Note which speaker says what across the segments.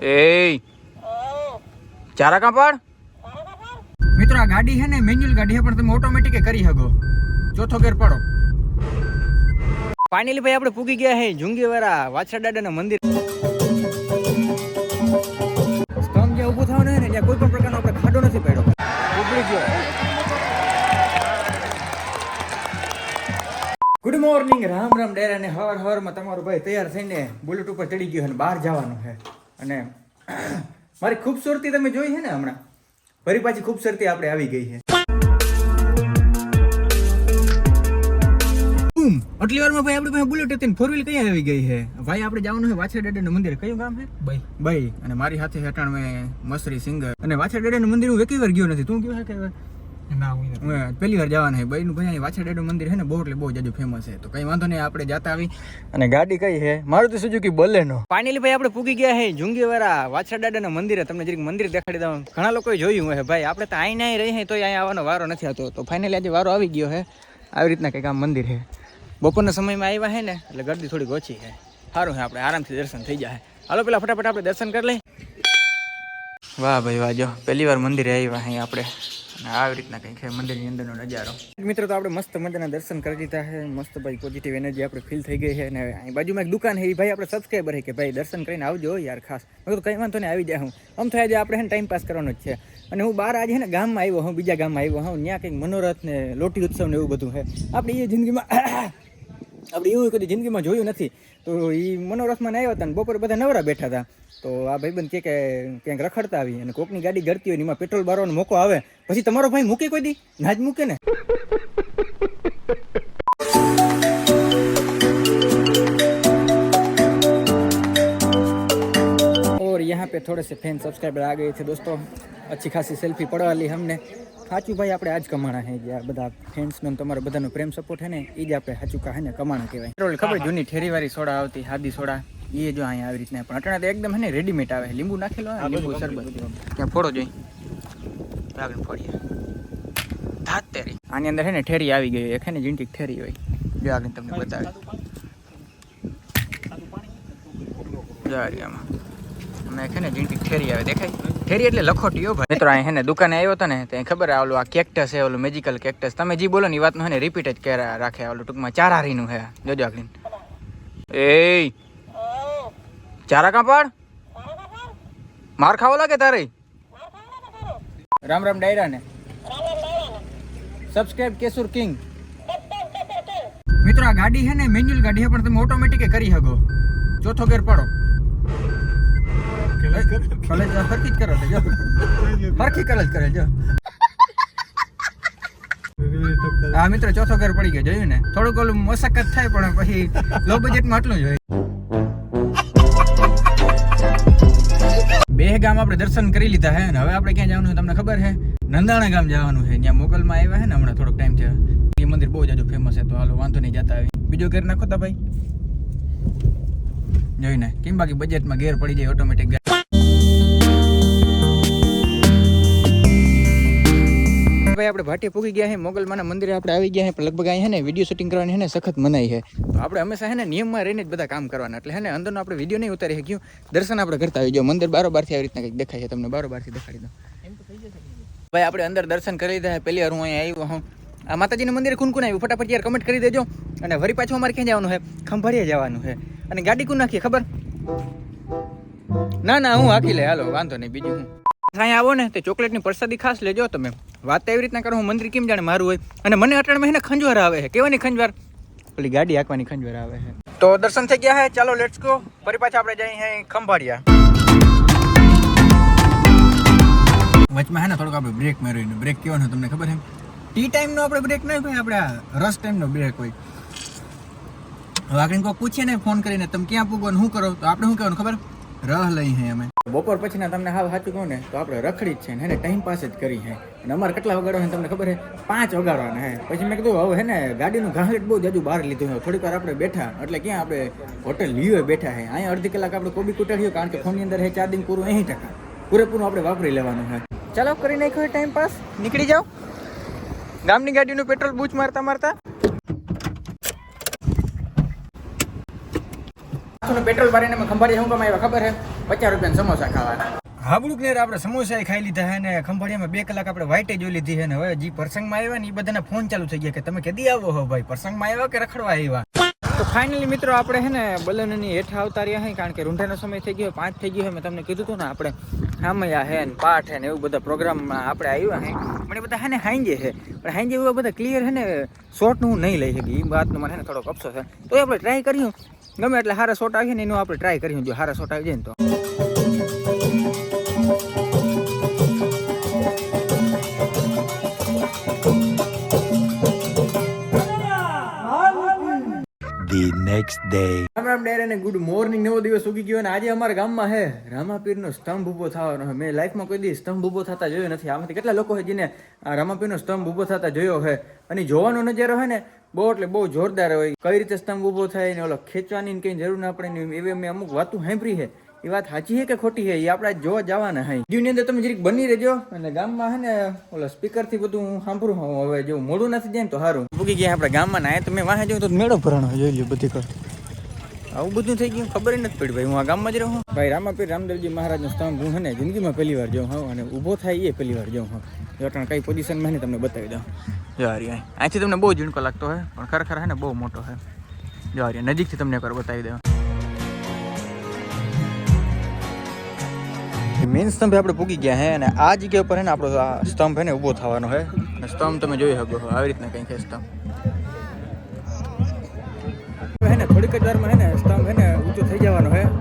Speaker 1: એ ચારા મિત્રો આ ગાડી છે ને મેન્યુઅલ ગાડી છે પણ તમે ઓટોમેટિક કરી શકો. ચોથો ગેર પડો. ફાઇનલી ભાઈ આપણે પૂગી ગયા છે જુંગીવારા વાછરા દાદાના મંદિર. સ્તંભ જ્યાં ઊભું થવાનું હોય ને ત્યાં કોઈ પણ પ્રકારનો આપણે ખાડો નથી પડ્યો. ઉભરી ગયો. ગુડ મોર્નિંગ રામ રામ ડેરા ને હવાર હવારમાં તમારો ભાઈ તૈયાર થઈને બુલેટ ઉપર ચડી ગયો અને બહાર જવાનું છે. અને મારી ખૂબસૂરતી તમે જોઈ છે ને હમણાં? ફરી પાછી ખૂબસૂરતી આપણે આવી ગઈ છે. બૂમ! આટલી વારમાં ભાઈ આપણે બુલેટ હતી ફોર વ્હીલ કઈ આવી ગઈ છે? ભાઈ આપણે જવાનું છે વાછા ડેડાનું મંદિર. કયું ગામ છે? ભાઈ ભાઈ અને મારી સાથે હેઠળ મેં મસરી સિંગર. અને વાછા ડેડાનું મંદિર હું એકેય વાર ગયો નથી. તું ગયો છે કે?
Speaker 2: ના હું
Speaker 1: પહેલી વાર જવાના છે ભાઈનું ભાઈ અહીં વાછા ડેડું મંદિર છે ને બહુ એટલે બહુ જાજુ ફેમસ છે તો કઈ વાંધો નહીં આપણે જાતા આવી. અને ગાડી કઈ છે મારું તો સુઝુકી બલેનો પાણીલી ભાઈ આપણે પૂગી ગયા છે જુંગીવાળા વાછા દાદાના મંદિરે. તમને જરીક મંદિર દેખાડી દઉં. ઘણા લોકોએ જોયું હોય ભાઈ આપણે તો અહીં નહીં રહી છે તોય અહીંયા આવવાનો વારો નથી આવતો. તો ફાઇનલી આજે વારો આવી ગયો છે આવી રીતના કંઈક આમ મંદિર છે બપોરના સમયમાં આવ્યા છે ને એટલે ગરદી થોડીક ઓછી છે સારું છે આપણે આરામથી દર્શન થઈ જાય હાલો પેલા ફટાફટ આપણે દર્શન કરી લઈએ. વાહ ભાઈ વાહ જો. પહેલી વાર મંદિરે આવ્યા અહીં આપણે. અને આવી રીતના કંઈક મંદિરની અંદરનો નજારો. મિત્રો, તો આપણે મસ્ત મજાના દર્શન કરી દીધા છે. મસ્ત ભાઈ પોઝિટિવ એનર્જી આપણે ફીલ થઈ ગઈ છે. અને અહીં બાજુમાં એક દુકાન છે એ ભાઈ આપણે સબસ્ક્રાઈબર છે કે ભાઈ દર્શન કરીને આવજો યાર ખાસ. મેં તો કંઈ વાંધો નહીં, આવી જાય હું. આમ થાય આજે આપણે છે ને ટાઈમ પાસ કરવાનો જ છે. અને હું બહાર આજે ને ગામમાં આવ્યો હું બીજા ગામમાં આવ્યો હું ત્યાં કંઈક મનોરથ ને લોટી ઉત્સવ ને એવું બધું છે. આપણે એ જિંદગીમાં આપણે એવું કદી જિંદગીમાં જોયું નથી. તો એ મનોરથમાં આવ્યા હતા ને, બપોરે બધા નવરા બેઠા હતા. તો આ ભાઈબંધ કે ક્યાંક રખડતા આવી અને કોકની ગાડી ગળતી હોય એમાં પેટ્રોલ બારવાનો મોકો આવે. પછી તમારો ભાઈ મૂકે કોઈ દી? ના જ મૂકે ને. पे थोड़े से फैन सब्सक्राइबर आ गए थे दोस्तों अच्छी खासी સેલ્ફી પડવા લી हमने સાચું ભાઈ આપણે આજ કમાણા હે જે આ બધા ફેન્સ નો તમારો બધાનો પ્રેમ સપોર્ટ હે ને એ જ આપણે સાચું કહે ને કમાણા કહેવાય પેટ્રોલ ખબર જૂની ઠેરીવાળી સોડા આવતી હાદી સોડા એ જો અહીંયા આવી રીતના પણ અટાણે તો એકદમ હે ને રેડીમેડ આવે લીંબુ નાખેલો હોય ને, લીંબુ શરબત ત્યાં ફોડો જોઈ આગળ ફોડીએ ધાત તેરી આની અંદર હે ને ઠેરી આવી ગઈ એક હે ને જીંટીક ઠેરી હોય જો આગળ તમને બતાવે જો આ રહી આમાં અમે છે ને જીંટી ઠેરી આવે, દેખાય? ઠેરી એટલે લખોટીઓ ભાઈ. મિત્રો, અહીં ને દુકાને આવ્યો હતો ને ત્યાં ખબર ઓલું કેક્ટસ છે ઓલું મેજિકલ કેક્ટસ. તમે જે બોલો ને હે ને રિપીટ જ રાખે ઓલું ટૂંકમાં. ચારારીનું હે. જોજો એ ચારા કાપડ પાડ? માર ખાવો લાગે તારે? રામ રામ ડાયરા ને સબસ્ક્રાઇબ કેસુર કિંગ. મિત્રો ગાડી છે ને, મેન્યુઅલ ગાડી છે પણ તમે ઓટોમેટિક કરી શકો. ચોથો ગેર પાડો. જ જો જો હા મિત્રો ચોથો ઘર પડી ગયો જોયું ને થોડુંક ઓલું મશક્કત થાય પણ પછી લો બજેટમાં આટલું જ હોય બે ગામ આપણે દર્શન કરી લીધા હે ને હવે આપણે ક્યાં જવાનું તમને ખબર છે નંદાણા ગામ જવાનું છે ત્યાં મોગલમાં આવ્યા હે ને હમણાં થોડોક ટાઈમ થયો એ મંદિર બહુ જાજુ ફેમસ છે તો હાલો વાંધો નહીં જતા આવી બીજો ઘેર નાખો તા ભાઈ જોઈને કેમ બાકી બજેટમાં ઘેર પડી જાય ઓટોમેટિક ભાઈ આપણે ભાટી પૂગી ગયા છે મોગલમાના મંદિરે આપણે આવી ગયા છે પણ લગભગ અહીં ને વીડિયો શૂટિંગ કરવાની છે ને સખત મનાઈ છે તો આપણે હંમેશા છે ને નિયમમાં રહીને જ બધા કામ કરવાના. એટલે હે ને અંદરનો આપણે વીડિયો નહીં ઉતારી શક્યું દર્શન આપણે કરતા આવી જાઓ મંદિર બારોબારથી આવી રીતના કંઈક દેખાય છે. તમને બારોબારથી દેખાડી દઉં. ભાઈ આપણે અંદર દર્શન કરી લીધા છે પહેલી વાર હું અહીંયા આવ્યો હું આ માતાજીનું મંદિર કુન કુન આવ્યું. ફટાફટ યાર કમેન્ટ કરી દેજો. અને વળી પાછું અમારે ક્યાં જવાનું છે ખંભાળિયા જવાનું છે અને ગાડી કુન નાખીએ ખબર? ના ના હું હાકી લે. હાલો વાંધો નહીં. બીજું હું. અહીંયા આવો ને તે ચોકલેટની પ્રસાદી ખાસ લેજો તમે. વાત તો એવી રીતના કરો, હું મંદિર કેમ જાણે મારું હોય? અને મને અટાણમાં એને ખંજવાર આવે છે. કેવાની ખંજવાર? પેલી ગાડી હાંકવાની ખંજવાર આવે છે. તો દર્શન થઈ ગયા છે ચાલો લેટ્સ ગો ફરી પાછા આપણે જઈએ છે ખંભાળિયા. વચમાં હે ને થોડુંક આપણે બ્રેક માર્યો બ્રેક કેવાનો તમને ખબર છે? ટી ટાઈમનો આપણે બ્રેક નહીં ભાઈ આપણે આ રસ ટાઈમનો બ્રેક હોય. હવે આગળ કોઈ પૂછે ને ફોન કરીને, તમે ક્યાં પૂગો ને શું કરો? તો આપણે શું કહેવાનું ખબર? રહ લઈ હે અમે. બપોર પછી ના તમને હાવ સાચું કહું ને, તો આપણે રખડી જ છે ને એને ટાઈમ પાસ જ કરી હે. અને અમારે કેટલા વગાડવા છે તમને ખબર હે? પાંચ વગાડવાના હે. પછી મેં કીધું, હવે હે ને, ગાડીનું ઘાંઘટ બહુ જાજુ બહાર લીધું છે થોડીક વાર આપણે બેઠા, એટલે ક્યાં આપણે હોટેલ લીઓ બેઠા હે. અહીંયા અડધી કલાક આપણે કોબી કુટાડ્યું કારણ કે ફોનની અંદર હે ચાર્જિંગ પૂરું એસી ટકા. પૂરેપૂરું આપણે વાપરી લેવાનું હે. ચાલો, કરી નાખ્યો ટાઈમ પાસ નીકળી જાઓ. ગામની ગાડીનું પેટ્રોલ બૂચ મારતા મારતા. પેટ્રોલ ભરીને અમે ખંભાળી શું કમાય ખબર છે પચાસ રૂપિયાના સમોસા ખાવાના. હાબડુક ને આપણે સમોસા ખાઈ લીધા હે ને ખંભાળિયામાં બે કલાક આપણે વાઇટે જોઈ લીધી છે ને હવે જે પ્રસંગમાં આવ્યા ને એ બધાના ફોન ચાલુ થઈ ગયા કે તમે કેદી આવો હો ભાઈ? પ્રસંગમાં આવ્યા કે રખડવા આવ્યા? તો ફાઇનલી મિત્રો આપણે છે ને બલનની હેઠા આવતા રહ્યા હે કારણ કે રૂંઢાનો સમય થઈ ગયો પાંચ થઈ ગયો મેં તમને કીધું હતું ને આપણે હામયા હે ને પાઠ હે ને એવું બધા પ્રોગ્રામમાં આપણે આવ્યા હે. એ બધા હે ને હાંજે છે પણ હાંજે એવા બધા ક્લિયર છે ને શોર્ટનું હું નહીં લઈ શકી એ વાતનો મને છે ને થોડોક અફસોસ છે તો એ આપણે ટ્રાય કર્યું. ગમે એટલે હારા શોટ આવીએ ને એનું આપણે ટ્રાય કરીએ. જો હારા શોટ આવી જાય ને તો.
Speaker 2: The next day.
Speaker 1: Ram Ram dear અને ગુડ મોર્નિંગ નવો દિવસ ઉગી ગયો અને આજે અમારા ગામમાં હે રામાપીરનો સ્તંભ ઊભો થવાનો હે મેં લાઈફમાં કોઈ દી સ્તંભ ઊભો થતા જોયો નથી. આમાંથી કેટલા લોકો છે જેને આ રામાપીરનો સ્તંભ ઊભો થતા જોયો છે. અને જોવાનો નજારો છે ને બહુ એટલે બહુ જોરદાર હોય. કઈ રીતે સ્તંભ ઊભો થાય ને ઓલો ખેંચવાની ને કઈ જરૂર ના પડે ને એવી મેં અમુક વાતું સાંભળી છે. એ વાત સાચી છે કે ખોટી છે? એ આપણે જોવા જવાના હે ની અંદર તમે જરીક બની રહેજો અને ગામમાં હે ને ઓલા સ્પીકરથી બધું હું સાંભળું હું હવે જો મોડું નથી જાય તો સારું. ભૂગી ગયા આપણે ગામમાં ના તમે વાહ જોયું તો મેળો ભરાણો જોઈ લ્યો બધી કર. આવું બધું થઈ ગયું ખબર નથી પડી ભાઈ હું આ ગામમાં જ રહું ભાઈ રામાપીર રામદેવજી મહારાજનો સ્તંભ હું ને જિંદગીમાં પહેલી વાર જાઉં હું અને ઊભો થાય એ પહેલી વાર જાઉં હું જટણ કઈ પોઝિશનમાં ને તમને બતાવી દઉં. જો હારી અહીંથી તમને બહુ ઝીણકો લાગતો હોય પણ ખરેખર હે ને બહુ મોટો હે. જો નજીકથી તમને એકવાર બતાવી દઉં. મેઇન સ્તંભે આપણે પૂગી ગયા હે અને આ જગ્યા ઉપર હે ને આપણો સ્તંભ હે ને ઊભો થવાનો હે. અને સ્તંભ તમે જોઈ શકો છો આવી રીતના કંઈક સ્તંભ. થોડીક જ વારમાં હે ને સ્તંભ હે ને ઊંચો થઈ જવાનો છે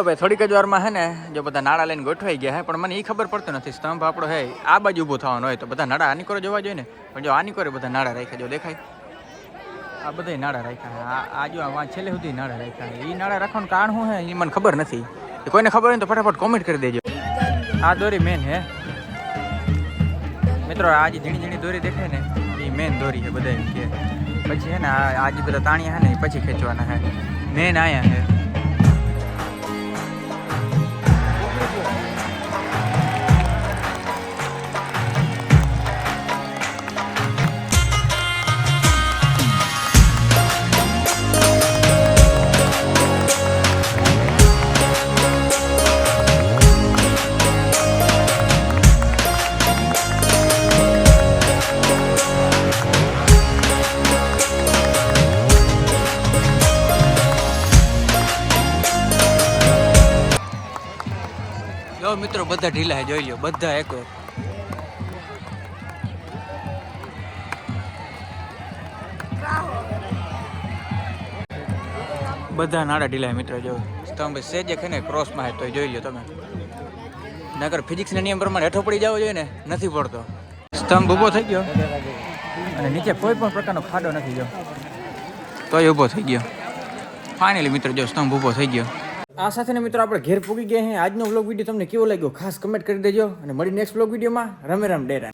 Speaker 1: ચાલો ભાઈ થોડીક જ વારમાં હે ને જો બધા નાળા લઈને ગોઠવાઈ ગયા હે, પણ મને એ ખબર પડતો નથી. સ્તંભ આપણો હે, આ બાજુ ઊભો થવાનો હોય તો બધા નાળા આની કોરે જોવા જોઈએ ને? પણ જો આની કોરે બધા નાળા રાખ્યા, જો દેખાય. આ બધા નાળા રાખ્યા. આ જો આ છેલ્લે સુધી નાળા રાખ્યા એ નાળા રાખવાનું કારણ શું હે? એ મને ખબર નથી. કોઈને ખબર હોય તો ફટાફટ કોમેન્ટ કરી દેજો. આ દોરી મેન હે. મિત્રો આજે ઝીણી ઝીણી દોરી દેખાય ને એ મેન દોરી છે બધા કે. પછી હે ને આ આ બધા તાણિયા હે ને પછી ખેંચવાના હે. મેન આયા હે. બધા ઢીલા જોઈ લ્યો, બધા એક બધા નાડા ઢીલા મિત્ર, જો. સ્તંભ સેજે છે ને ક્રોસમાં હે તો જોઈ લો તમે. નગર ફિઝિક્સના નિયમ પ્રમાણે હેઠો પડી જવો જોઈએ ને, નથી પડતો. સ્તંભ ઊભો થઈ ગયો. અને નીચે કોઈ પણ પ્રકારનો ખાડો નથી જો તોય ઊભો થઈ ગયો. ફાઇનલી મિત્રો, જો સ્તંભ ઊભો થઈ ગયો. આ સાથે મિત્રો આપણે ઘેર પૂગી ગયા હે. આજનો વ્લોગ વીડિયો તમને કેવો લાગ્યો? ખાસ કમેન્ટ કરી દેજો અને મળી નેક્સ્ટ વ્લોગ વિડીયોમાં રમે રામ ડેરા